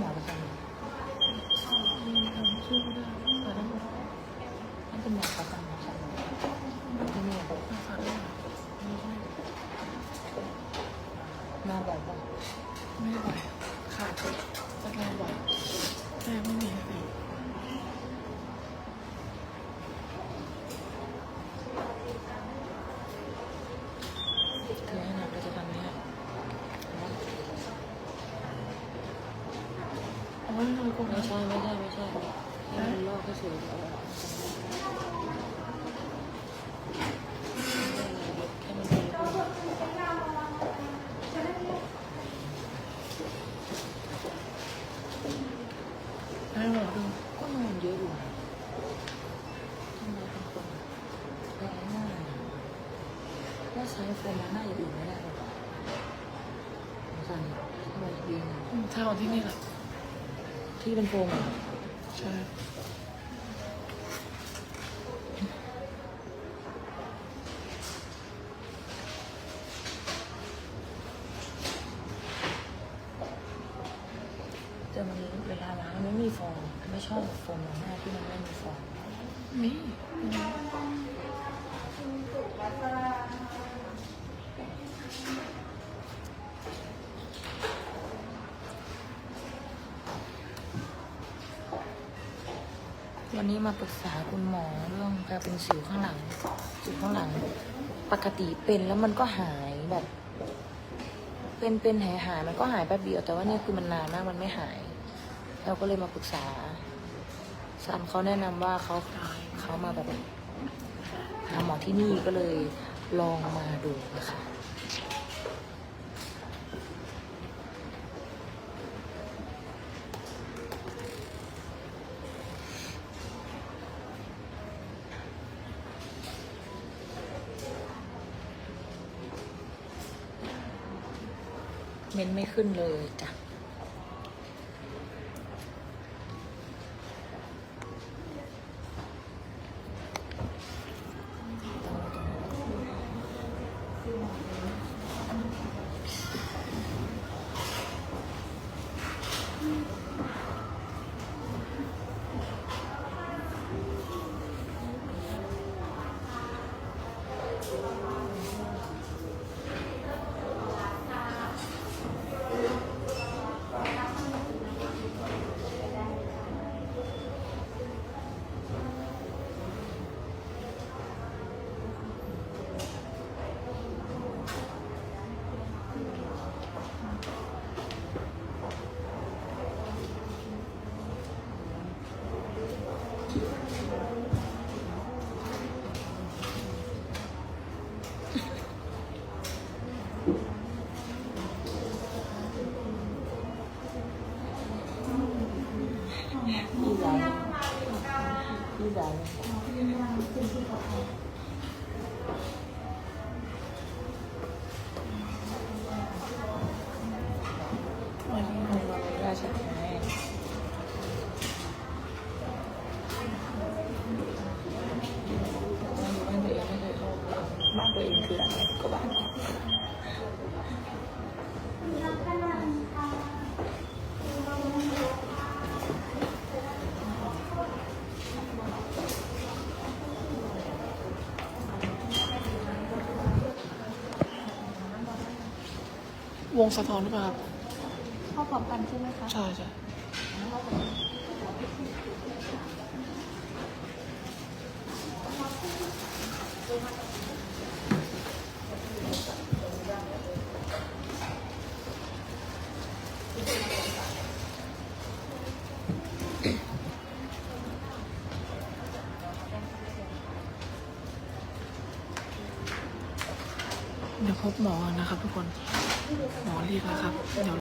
หมอประจำทำชื่อได้ฝากได้หมดนี่เป็นหมอประจำของฉันที่นี่ฝากได้หมดมาบ่อยป่ะไม่บ่อยขาดไปสักแรงบ่อยแรงไม่มีอะไร คือให้หนักก็จะทำเนี่ย เอา ไว้เลยกูไม่ใช่ไม่ใช่ไม่ใช่ให้มันลอกให้สวยก่อนให้หมอดูก็นอนเยอะอยู่ทำไมเป็นคนแรงมายถ้าใช้โฟมล้าหน้าอย่างอื่นไม่ได้หรอกสั่นทำไมดีนะอืมถ้าเอาที่นี่แหละ ที่เป็นโฟมอะใช่แต่มันเวลาล้างมันไม่มีฟองไม่ชอบโฟมล้างหน้าที่มันไม่มีฟองนี่ วันนี้มาปรึกษาคุณหมอเรื่องการเป็นสิวข้างหลัง สิวข้างหลัง ปกติเป็นแล้วมันก็หายแบบ เป็นเป็นหายหายมันก็หายแป๊บเดียวแต่ว่านี่คือมันนานมากมันไม่หาย เราก็เลยมาปรึกษาซันเขาแนะนำว่าเขาเขามาแบบหาหมอที่นี่ก็เลยลองมาดูนะคะ เมนต์ไม่ขึ้นเลยจ้ะ พี่สายพี่สายวันนี้ทำงานราชการบ้านตัวเองไม่เคยเข้าบ้านตัวเองคืออะไรก็บ้าน วงสะท้อนหรือเปล่าครับเข้าพร้อมกันใช่ไหมคะใช่ใช่เดี๋ยวพบหมอนะครับทุกคน หมอเรียกแล้วครับเดี๋ยว